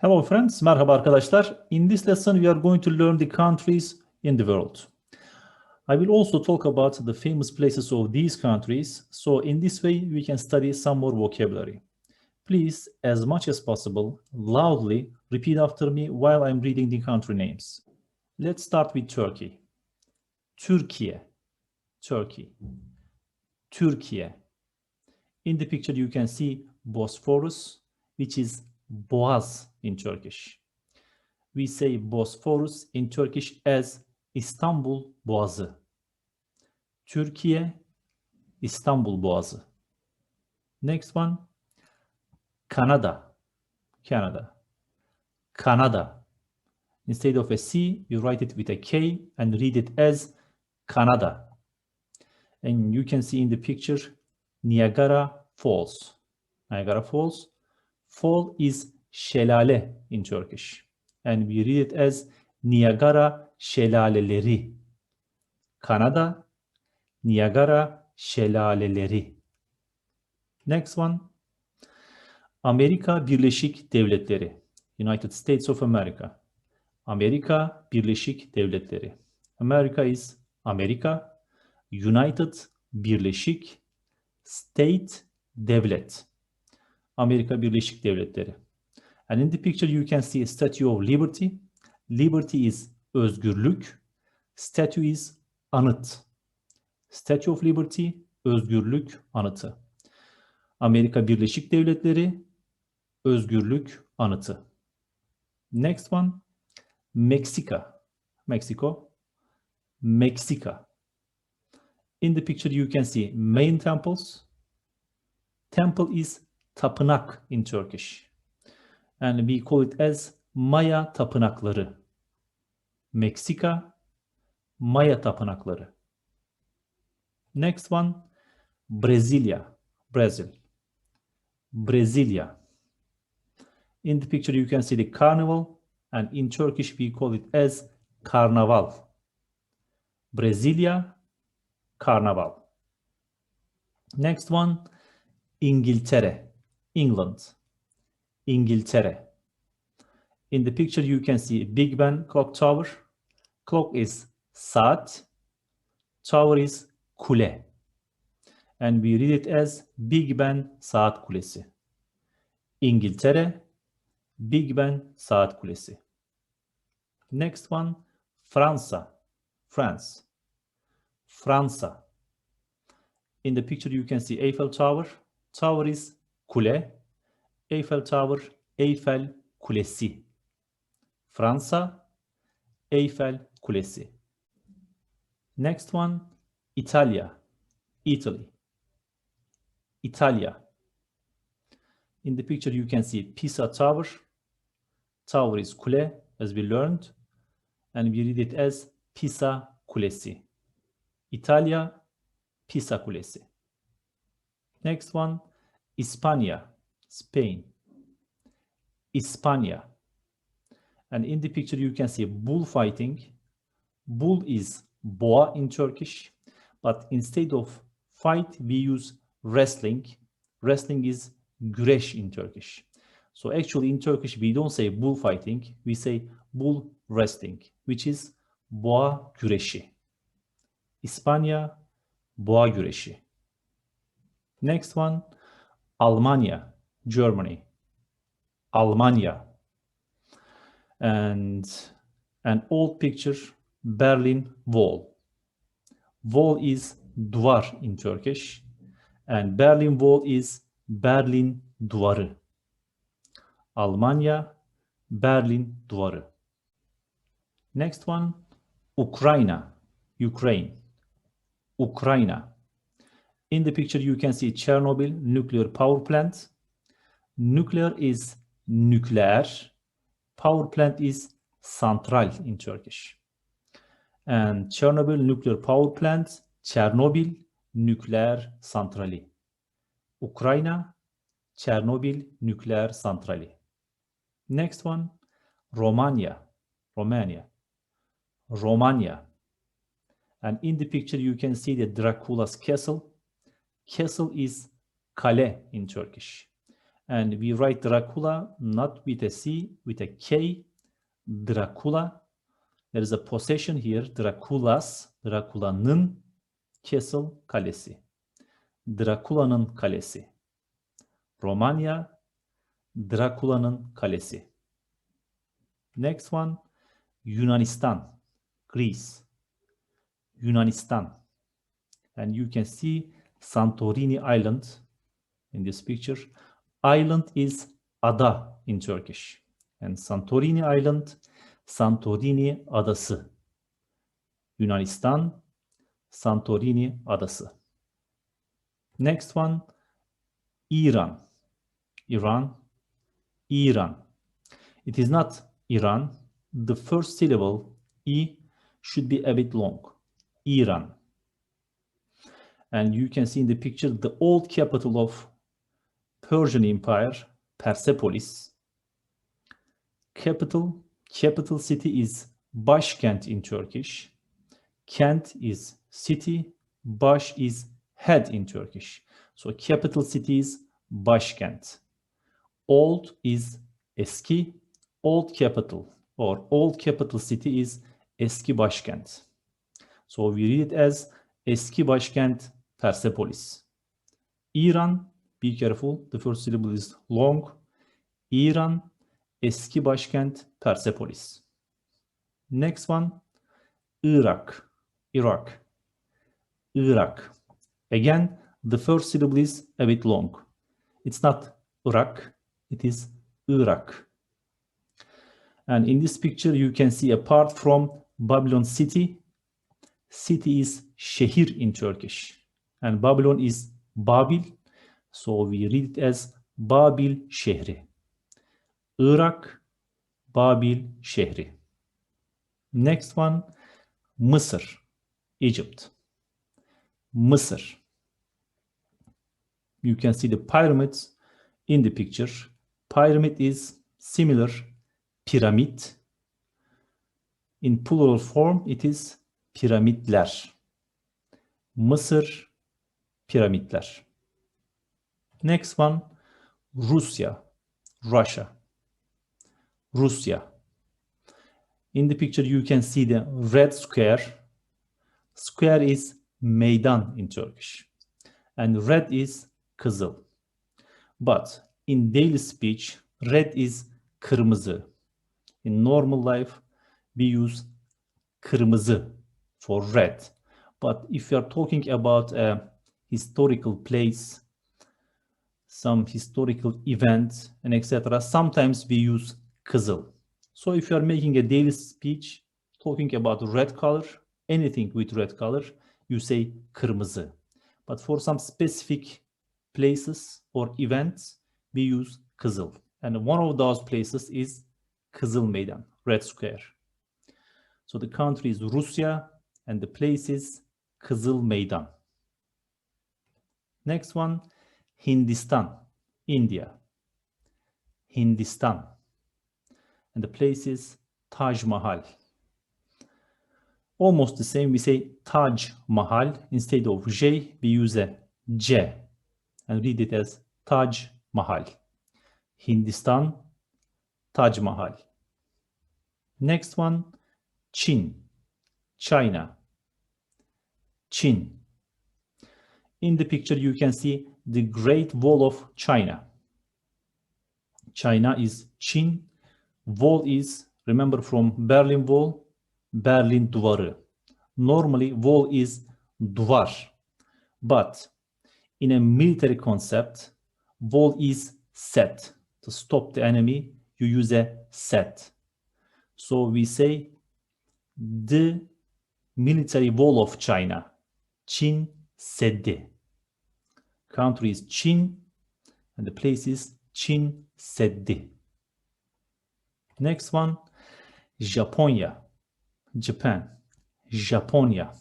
Hello friends, merhaba arkadaşlar. In this lesson we are going to learn the countries in the world. I will also talk about the famous places of these countries, so in this way we can study some more vocabulary. Please, as much as possible, loudly repeat after me while I'm reading the country names. Let's start with Turkey. Türkiye, Turkey. Türkiye. In the picture you can see Bosphorus, which is Boğaz in Turkish. We say Bosphorus in Turkish as İstanbul Boğazı. Türkiye, İstanbul Boğazı. Next one, Canada. Canada. Canada. Instead of a C, you write it with a K and read it as Canada. And you can see in the picture Niagara Falls. Niagara Falls. Fall is şelale in Turkish. And we read it as Niagara şelaleleri. Kanada, Niagara şelaleleri. Next one. Amerika Birleşik Devletleri. United States of America. Amerika Birleşik Devletleri. America is Amerika. United Birleşik State Devlet. Amerika Birleşik Devletleri. And in the picture you can see a Statue of Liberty. Liberty is özgürlük. Statue is anıt. Statue of Liberty, özgürlük anıtı. Amerika Birleşik Devletleri, özgürlük anıtı. Next one, Meksika. Mexico. Meksika. In the picture you can see main temples. Temple is tapınak in Turkish. And we call it as Maya tapınakları. Meksika, Maya tapınakları. Next one, Brasilia, Brazil. Brasilia. In the picture you can see the carnival and in Turkish we call it as karnaval. Brasilia, karnaval. Next one, İngiltere, England. İngiltere. In the picture you can see Big Ben clock tower. Clock is saat. Tower is kule. And we read it as Big Ben saat kulesi. İngiltere, Big Ben saat kulesi. Next one, Fransa, France. Fransa. In the picture you can see Eiffel Tower. Tower is kule. Eiffel Tower, Eiffel Kulesi. Fransa, Eiffel Kulesi. Next one, Italia, Italy. Italia. In the picture you can see Pisa Tower. Tower is kule, as we learned, and we read it as Pisa Kulesi. Italia, Pisa Kulesi. Next one, Hispania, Spain. Hispania. And in the picture you can see bullfighting. Bull is boğa in Turkish, but instead of fight we use wrestling. Wrestling is güreş in Turkish. So actually in Turkish we don't say bullfighting, we say bull wrestling, which is boğa güreşi. İspanya, boğa güreşi. Next one, Almanya, Germany. Almanya. And an old picture, Berlin Wall. Wall is duvar in Turkish. And Berlin Wall is Berlin duvarı. Almanya, Berlin duvarı. Next one, Ukraine, Ukraine. Ukraine. In the picture you can see Chernobyl nuclear power plant. Nuclear is nükleer. Power plant is santral in Turkish. And Chernobyl nuclear power plant, Chernobyl nükleer santrali. Ukraine, Chernobyl nükleer santrali. Next one, Romania, Romania. Romania. And in the picture you can see the Dracula's castle. Castle is kale in Turkish. And we write Dracula not with a C, with a K. Dracula. There is a possession here. Dracula's, Dracula'nın castle, kalesi. Drakula'nın kalesi. Romanya, Drakula'nın kalesi. Next one, Yunanistan, Greece. Yunanistan. And you can see Santorini Island in this picture. Island is ada in Turkish. And Santorini Island, Santorini adası. Yunanistan, Santorini adası. Next one, Iran. Iran, Iran. It is not Iran. The first syllable, E, should be a bit long. Iran. And you can see in the picture the old capital of Persian Empire, Persepolis. Capital, capital city is Başkent in Turkish. Kent is city, Baş is head in Turkish. So capital city is Başkent. Old is eski, old capital or old capital city is eski başkent. So we read it as eski başkent Persepolis. İran, be careful, the first syllable is long. İran, eski başkent Persepolis. Next one, Irak, Iraq. Iraq. Again, the first syllable is a bit long. It's not Iraq, it is Iraq. And in this picture, you can see apart from Babylon city, city is şehir in Turkish. And Babylon is Babil. So we read it as Babil şehri. Irak, Babil şehri. Next one, Mısır, Egypt. Mısır. You can see the pyramids in the picture. Pyramid is similar pyramid. In plural form, it is piramitler. Mısır, piramitler. Next one, Rusya, Russia. Rusya. In the picture, you can see the red square. Square is meydan in Turkish. And red is kızıl. But in daily speech, red is kırmızı. In normal life, we use kırmızı for red. But if you are talking about a historical place, some historical event, and etc., sometimes we use kızıl. So if you are making a daily speech talking about red color, anything with red color, you say kırmızı. But for some specific places or events, we use kızıl. And one of those places is Kızıl Meydan, Red Square. So the country is Russia and the place is Kızıl Meydan. Next one, Hindistan, India. Hindistan. And the place is Taj Mahal. Almost the same, we say Taj Mahal. Instead of J, we use a J and read it as Taj Mahal. Hindistan, Taj Mahal. Next one, Çin, China. Çin. In the picture, you can see the Great Wall of China. China is Çin. Wall is, remember from Berlin Wall, Berlin Duvarı. Normally, wall is duvar. But in a military concept, wall is set. To stop the enemy, you use a set. So we say the military wall of China, Çin Seddi. Country is Çin and the place is Çin Seddi. Next one, Japonya, Japan, Japonya.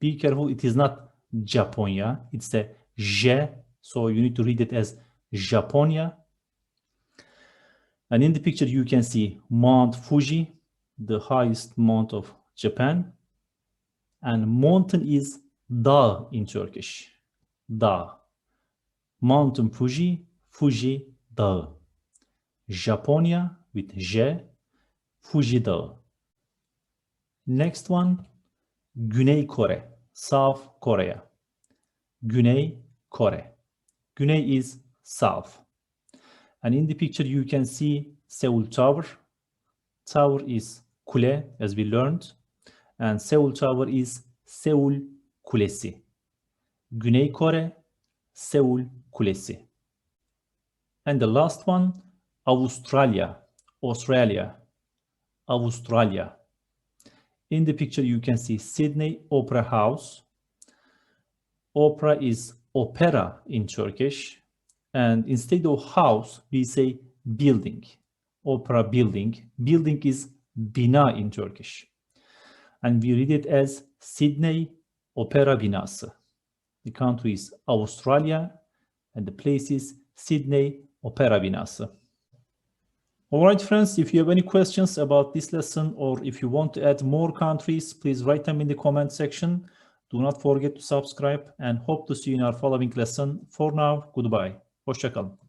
Be careful, it is not Japonya, it's a J, so you need to read it as Japonya. And in the picture, you can see Mount Fuji, the highest mount of Japan. And mountain is dağ in Turkish. Da. Mountain Fuji, Fuji, dağı. Japonya with J, Fuji Dağı. Next one, Güney Kore, South Korea. Güney Kore. Güney is south. And in the picture you can see Seoul Tower. Tower is kule as we learned. And Seoul Tower is Seul Kulesi. Güney Kore, Seul Kulesi. And the last one, Australia, Australia, Australia. In the picture, you can see Sydney Opera House. Opera is opera in Turkish. And instead of house, we say building. Opera building. Building is bina in Turkish. And we read it as Sydney Opera Binası. The country is Australia and the place is Sydney Opera Binası. All right, friends, if you have any questions about this lesson or if you want to add more countries, please write them in the comment section. Do not forget to subscribe and hope to see you in our following lesson. For now, goodbye. Hoşçakalın.